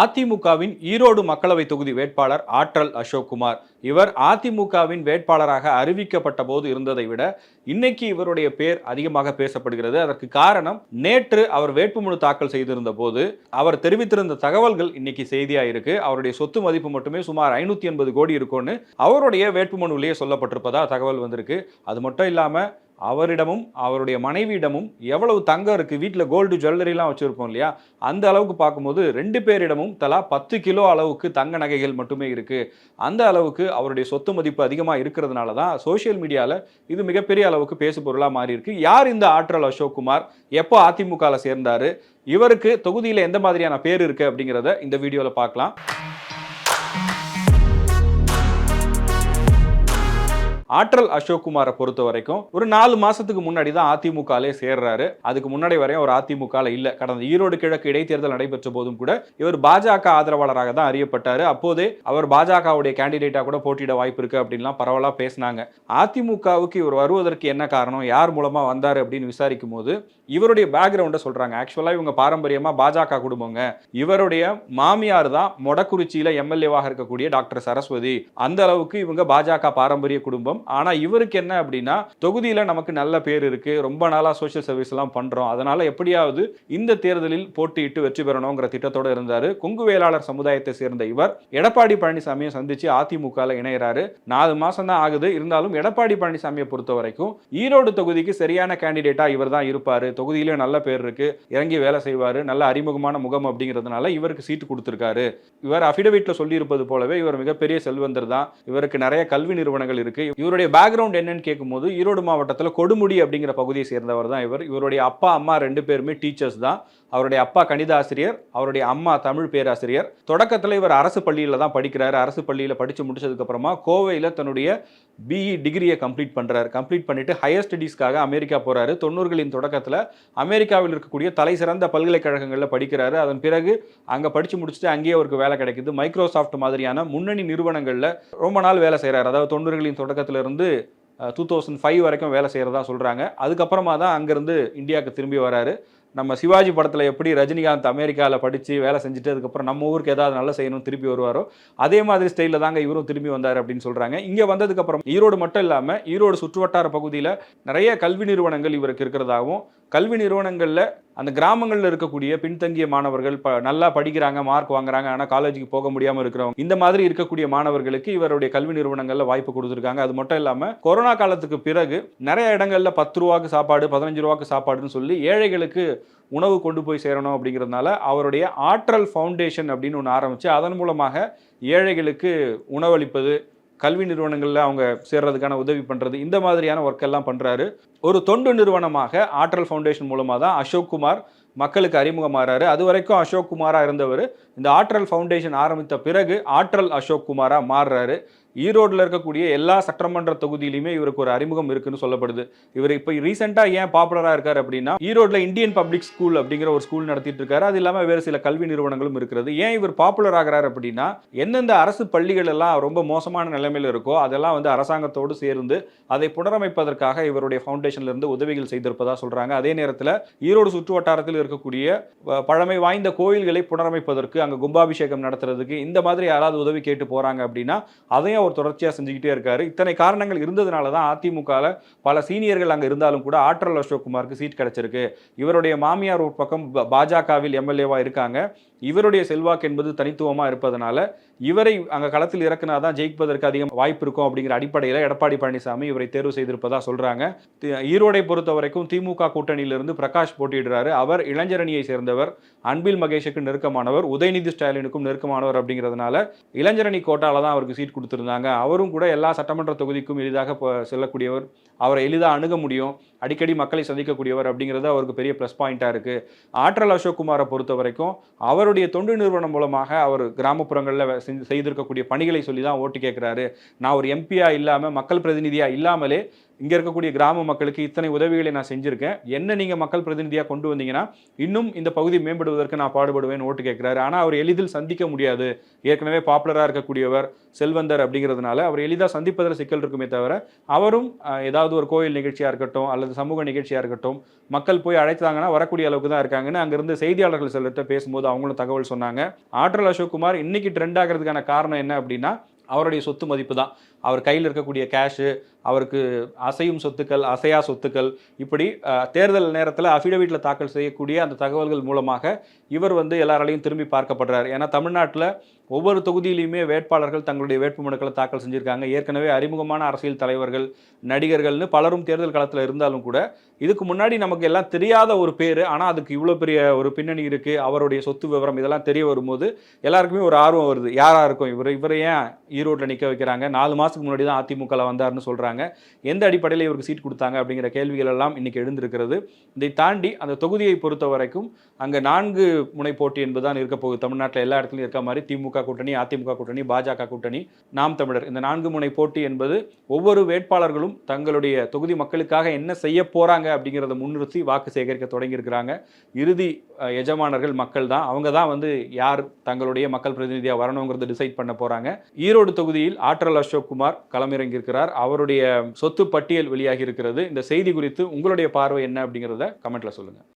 அதிமுகவின் ஈரோடு மக்களவை தொகுதி வேட்பாளர் ஆற்றல் அசோக்குமார். இவர் அதிமுகவின் வேட்பாளராக அறிவிக்கப்பட்ட போது இருந்ததை விட இன்னைக்கு இவருடைய பேர் அதிகமாக பேசப்படுகிறது. அதற்கு காரணம் நேற்று அவர் வேட்புமனு தாக்கல் செய்திருந்த போது அவர் தெரிவித்திருந்த தகவல்கள் இன்னைக்கு செய்தியா இருக்கு. அவருடைய சொத்து மதிப்பு மட்டுமே சுமார் ஐநூத்தி எண்பது கோடி இருக்கும்னு அவருடைய வேட்புமனுலேயே சொல்லப்பட்டிருப்பதா தகவல் வந்திருக்கு. அது மட்டும் இல்லாமல் அவரிடமும் அவருடைய மனைவியிடமும் எவ்வளவு தங்கம் இருக்குது வீட்டில் கோல்டு ஜுவல்லரிலாம் வச்சுருப்போம் இல்லையா? அந்த அளவுக்கு பார்க்கும்போது ரெண்டு பேரிடமும் தலா பத்து கிலோ அளவுக்கு தங்க நகைகள் மட்டுமே இருக்குது அந்த அளவுக்கு அவருடைய சொத்து மதிப்பு அதிகமாக இருக்கிறதுனால தான் சோஷியல் மீடியாவில் இது மிகப்பெரிய அளவுக்கு பேசு பொருளாக மாறி இருக்கு யார் இந்த ஆற்றல் அசோக்குமார்? எப்போ அதிமுகவில் சேர்ந்தார்? இவருக்கு தொகுதியில் எந்த மாதிரியான பேர் இருக்குது அப்படிங்கிறத இந்த வீடியோவில் பார்க்கலாம். ஆற்றல் அசோக்குமாரை பொறுத்த வரைக்கும் ஒரு நாலு மாசத்துக்கு முன்னாடி தான் அதிமுகலே சேர்றாரு. அதுக்கு முன்னாடி வரையும் அவர் அதிமுகல இல்ல. கடந்த ஈரோடு கிழக்கு இடைத்தேர்தல் நடைபெற்ற போதும் கூட இவர் பாஜக ஆதரவாளராக தான் அறியப்பட்டாரு. அப்போதே அவர் பாஜகவுடைய கேண்டிடேட்டா கூட போட்டியிட வாய்ப்பு இருக்கு அப்படின்லாம் பரவலா பேசினாங்க. அதிமுகவுக்கு இவர் வருவதற்கு என்ன காரணம்? யார் மூலமா வந்தாரு அப்படின்னு விசாரிக்கும் போது இவருடைய பேக்ரவுண்டை சொல்றாங்க. ஆக்சுவலா இவங்க பாரம்பரியமா பாஜக குடும்பங்க. இவருடைய மாமியார் தான் மொடக்குறிச்சியில எம்எல்ஏவாக இருக்கக்கூடிய டாக்டர் சரஸ்வதி. அந்த அளவுக்கு இவங்க பாஜக பாரம்பரிய குடும்பம். ஆனா இவருக்கு என்ன அப்படின்னா தொகுதியில நமக்கு நல்ல பேர் இருக்கு ரொம்ப நாளா சோஷியல் சர்வீஸ் எல்லாம் பண்றோம். அதனால எப்படியாவது இந்த தேர்தலில் போட்டியிட்டு வெற்றி பெறணுங்கிற திட்டத்தோட இருந்தாரு. கொங்கு வேளாளர் சமுதாயத்தை சேர்ந்த இவர் எடப்பாடி பழனிசாமியை சந்திச்சு அதிமுகவில் இணையறாரு. நாலு மாதம் தான் ஆகுது. இருந்தாலும் எடப்பாடி பழனிசாமியை பொறுத்த வரைக்கும் ஈரோடு தொகுதிக்கு சரியான கேண்டிடேட்டா இவர் தான் இருப்பார். தொகுதியிலே நல்ல பேர் இருக்கு. இறங்கி வேலை செய்வாரு. நல்ல அறிமுகமான முகம் அப்படிங்கிறதுனால இவருக்கு சீட்டு கொடுத்துருக்காரு. இவர் அஃபிடவிட்டில் சொல்லியிருப்பது போலவே இவர் மிகப்பெரிய செல்வந்தர் தான். இவருக்கு நிறைய கல்வி நிறுவனங்கள் இருக்கு. இவருடைய பேக்ரவுண்ட் என்னன்னு கேட்கும்போது ஈரோடு மாவட்டத்தில் கொடுமுடி அப்படிங்கிற பகுதியை சேர்ந்தவர் தான் இவர். இவருடைய அப்பா அம்மா ரெண்டு பேருமே டீச்சர்ஸ் தான். அவருடைய அப்பா கணித ஆசிரியர் அவருடைய அம்மா தமிழ் பேராசிரியர். தொடக்கத்தில் இவர் அரசு பள்ளியில் தான் படிக்கிறாரு. அரசு பள்ளியில் படித்து முடிச்சதுக்கப்புறமா கோவையில் தன்னுடைய பிஇ டிகிரியை கம்ப்ளீட் பண்ணுறாரு கம்ப்ளீட் பண்ணிவிட்டு ஹையர் ஸ்டடீஸ்க்காக அமெரிக்கா போகிறாரு தொண்ணூறுகளின் தொடக்கத்தில் அமெரிக்காவில் இருக்கக்கூடிய தலை சிறந்த பல்கலைக்கழகங்களில் படிக்கிறாரு. அதன் பிறகு அங்கே படித்து முடிச்சுட்டு அங்கேயே அவருக்கு வேலை கிடைக்குது. மைக்ரோசாஃப்ட் மாதிரியான முன்னணி நிறுவனங்களில் ரொம்ப நாள் வேலை செய்கிறார் அதாவது தொண்ணூறுகளின் தொடக்கத்தில் இருந்து டூ தௌசண்ட் ஃபைவ் வரைக்கும் வேலை செய்கிறதா சொல்கிறாங்க அதுக்கப்புறமா தான் அங்கேருந்து இந்தியாவுக்கு திரும்பி வராரு. நம்ம சிவாஜி படத்தில் எப்படி ரஜினிகாந்த் அமெரிக்காவில் படித்து வேலை செஞ்சுட்டு அதுக்கப்புறம் நம்ம ஊருக்கு ஏதாவது நல்லா செய்யணும் திருப்பி வருவாரோ அதே மாதிரி ஸ்டைலில் தாங்க இவரும் திரும்பி வந்தார் அப்படின்னு சொல்கிறாங்க இங்கே வந்ததுக்கப்புறம் ஈரோடு மட்டும் இல்லாமல் ஈரோடு சுற்றுவட்டார பகுதியில் நிறைய கல்வி நிறுவனங்கள் இவருக்கு இருக்கிறதாகவும் கல்வி நிறுவனங்களில் அந்த கிராமங்களில் இருக்கக்கூடிய பின்தங்கிய மாணவர்கள் ப நல்லா படிக்கிறாங்க மார்க் வாங்குறாங்க ஆனால் காலேஜுக்கு போக முடியாமல் இருக்கிறவங்க இந்த மாதிரி இருக்கக்கூடிய மாணவர்களுக்கு இவருடைய கல்வி நிறுவனங்களில் வாய்ப்பு கொடுத்துருக்காங்க. அது மட்டும் இல்லாமல் கொரோனா காலத்துக்கு பிறகு நிறைய இடங்களில் பத்து ரூபாக்கு சாப்பாடு பதினஞ்சு ரூபாக்கு சாப்பாடுன்னு சொல்லி ஏழைகளுக்கு உணவு கொண்டு போய் சேரணும் அப்படிங்கிறதுனால அவருடைய ஆற்றல் ஃபவுண்டேஷன் அப்படின்னு ஒன்று ஆரம்பித்து அதன் மூலமாக ஏழைகளுக்கு உணவளிப்பது கல்வி நிறுவனங்களில் அவங்க சேர்றதுக்கான உதவி பண்ணுறது இந்த மாதிரியான ஒர்க் எல்லாம் பண்ணுறாரு ஒரு தொண்டு நிறுவனமாக ஆற்றல் ஃபவுண்டேஷன் மூலமாக தான் அசோக் குமார் மக்களுக்கு அறிமுகமாறாரு. அது வரைக்கும் அசோக் குமாராக இருந்தவர். இந்த ஆற்றல் ஃபவுண்டேஷன் ஆரம்பித்த பிறகு ஆற்றல் அசோக் குமாராக மாறுறாரு. ஈரோட்டில் இருக்கக்கூடிய எல்லா சட்டமன்ற தொகுதியிலுமே இவருக்கு ஒரு அறிமுகம் இருக்குன்னு சொல்லப்படுது. இவர் இப்போ ரீசெண்டாக ஏன் பாப்புலராக இருக்கார் அப்படின்னா ஈரோட்டில் இந்தியன் பப்ளிக் ஸ்கூல் அப்படிங்கிற ஒரு ஸ்கூல் நடத்திட்டு இருக்காரு. அது இல்லாமல் வேறு சில கல்வி நிறுவனங்களும் இருக்கிறது. ஏன் இவர் பாப்புலர் ஆகிறார் அப்படின்னா எந்தெந்த அரசு பள்ளிகள் எல்லாம் ரொம்ப மோசமான நிலைமையில் இருக்கோ அதெல்லாம் வந்து அரசாங்கத்தோடு சேர்ந்து அதை புனரமைப்பதற்காக இவருடைய ஃபவுண்டேஷன்லேருந்து உதவிகள் செய்திருப்பதாக சொல்கிறாங்க அதே நேரத்தில் ஈரோடு சுற்று வட்டாரத்தில் இருக்கக்கூடிய பழமை வாய்ந்த கோயில்களை புனரமைப்பதற்கு அங்கே கும்பாபிஷேகம் நடத்துறதுக்கு இந்த மாதிரி யாராவது உதவி கேட்டு போகிறாங்க அப்படின்னா அதையும் அவர் தொடர்ச்சியாக செஞ்சுக்கிட்டே இருக்காரு. இத்தனை காரணங்கள் இருந்ததுனால தான் அதிமுகவில் பல சீனியர்கள் அங்கே இருந்தாலும் கூட ஆற்றல் அசோக் குமாருக்கு சீட் கிடைச்சிருக்கு. இவருடைய மாமியார் ஒரு பக்கம் பாஜகவில் எம்எல்ஏவாக இருக்காங்க. இவருடைய செல்வாக்கு என்பது தனித்துவமாக இருப்பதனால இவரை அங்கே களத்தில் இறக்குனா தான் ஜெயிப்பதற்கு அதிகம் வாய்ப்பு இருக்கும் அப்படிங்கிற அடிப்படையில் எடப்பாடி பழனிசாமி இவரை தேர்வு செய்திருப்பதாக சொல்கிறாங்க ஈரோடை பொறுத்த வரைக்கும் திமுக கூட்டணியிலிருந்து பிரகாஷ் போட்டியிடுறாரு. அவர் இளைஞரணியை சேர்ந்தவர் அன்பில் மகேஷுக்கு நெருக்கமானவர் உதயநிதி ஸ்டாலினுக்கும் நெருக்கமானவர் அப்படிங்கிறதுனால இளைஞரணி கோட்டால தான் அவருக்கு சீட் கொடுத்துருந்தாங்க. அவரும் கூட எல்லா சட்டமன்ற தொகுதிக்கும் எளிதாக செல்லக்கூடியவர். அவரை எளிதாக அணுக முடியும். அடிக்கடி மக்களை சந்திக்கக்கூடியவர் அப்படிங்கிறது அவருக்கு பெரிய ப்ளஸ் பாயிண்டாக இருக்குது ஆற்றல் அசோக்குமாரை பொறுத்த வரைக்கும் அவருடைய தொண்டு நிறுவனம் மூலமாக அவர் கிராமப்புறங்களில் செஞ்சு- செய்திருக்கக்கூடிய பணிகளை சொல்லி தான் ஓட்டு கேட்குறாரு நான் ஒரு எம்பியாக இல்லாமல் மக்கள் பிரதிநிதியாக இல்லாமலே இங்கே இருக்கக்கூடிய கிராம மக்களுக்கு இத்தனை உதவிகளை நான் செஞ்சுருக்கேன். என்ன நீங்கள் மக்கள் பிரதிநிதியாக கொண்டு வந்தீங்கன்னா இன்னும் இந்த பகுதி மேம்படுவதற்கு நான் பாடுபடுவேன் ஓட்டு கேட்குறாரு. ஆனால் அவர் எளிதில் சந்திக்க முடியாது. ஏற்கனவே பாப்புலராக இருக்கக்கூடியவர் செல்வந்தர் அப்படிங்கிறதுனால அவர் எளிதாக சந்திப்பதில் சிக்கல் இருக்குமே தவிர அவரும் ஏதாவது ஒரு கோயில் நிகழ்ச்சியாக இருக்கட்டும் அல்லது சமூக நிகழ்ச்சியாக இருக்கட்டும் மக்கள் போய் அழைத்தாங்கன்னா வரக்கூடிய அளவுக்கு தான் இருக்காங்கன்னு அங்கேருந்து செய்தியாளர்கள் சிலர்கிட்ட பேசும்போது அவங்களும் தகவல் சொன்னாங்க. ஆற்றல் அசோக்குமார் இன்னைக்கு ட்ரெண்ட் ஆகிறதுக்கான காரணம் என்ன அப்படின்னா அவருடைய சொத்து மதிப்பு தான் அவர் கையில் இருக்கக்கூடிய கேஷு அவருக்கு அசையும் சொத்துக்கள் அசையா சொத்துக்கள் இப்படி தேர்தல் நேரத்தில் அஃபிடவிட்டில் தாக்கல் செய்யக்கூடிய அந்த தகவல்கள் மூலமாக இவர் வந்து எல்லாராலையும் திரும்பி பார்க்கப்படுறார். ஏன்னா தமிழ்நாட்டில் ஒவ்வொரு தொகுதியிலையுமே வேட்பாளர்கள் தங்களுடைய வேட்புமனுக்களை தாக்கல் செஞ்சிருக்காங்க. ஏற்கனவே அறிமுகமான அரசியல் தலைவர்கள் நடிகர்கள்னு பலரும் தேர்தல் களத்தில் இருந்தாலும் கூட இதுக்கு முன்னாடி நமக்கு எல்லாம் தெரியாத ஒரு பேர் ஆனால் அதுக்கு இவ்வளோ பெரிய ஒரு பின்னணி இருக்குது அவருடைய சொத்து விவரம் இதெல்லாம் தெரிய வரும்போது எல்லாருக்குமே ஒரு ஆர்வம் வருது. யாராக இருக்கும்? இவர் இவரை ஏன் ஈரோட்டில் நிற்க வைக்கிறாங்க? நாலு மாதத்துக்கு முன்னாடி தான் அதிமுகவில் வந்தாருன்னு சொல்கிறாங்க எந்த அடிப்படையில் இவருக்கு சீட் கொடுத்தாங்க அப்படிங்கிற கேள்விகள் எல்லாம் இன்னைக்கு எழுந்திருக்கிறது. இதை தாண்டி அந்த தொகுதியை பொறுத்த வரைக்கும் அங்கே நான்கு முனை போட்டி என்பதுதான் இருக்க போகுது. தமிழ்நாட்டில் எல்லா இடத்துலையும் இருக்க மாதிரி திமுக கூட்டணி அதிமுக கூட்டணி பாஜக கூட்டணி நாம் தமிழர். இந்த நான்கு முனை போட்டி என்பது ஒவ்வொரு வேட்பாளர்களும் தங்களுடைய தொகுதி மக்களுக்காக என்ன செய்ய போகிறாங்க போறாங்க அப்படிங்கிறத முன்னிறுத்தி வாக்கு சேகரிக்க தொடங்கியிருக்கிறாங்க. இறுதி எஜமானர்கள் மக்கள் தான். அவங்க தான் வந்து யார் தங்களுடைய மக்கள் பிரதிநிதியாக வரணுங்கிறத டிசைட் பண்ண போறாங்க. ஈரோடு தொகுதியில் ஆற்றல் அசோக் குமார் களமிறங்கி இருக்கிறார் அவருடைய சொத்து பட்டியல் வெளியாகி இருக்கிறது. இந்த செய்தி குறித்து உங்களுடைய பார்வை என்ன அப்படிங்கிறத கமெண்ட்டில் சொல்லுங்கள்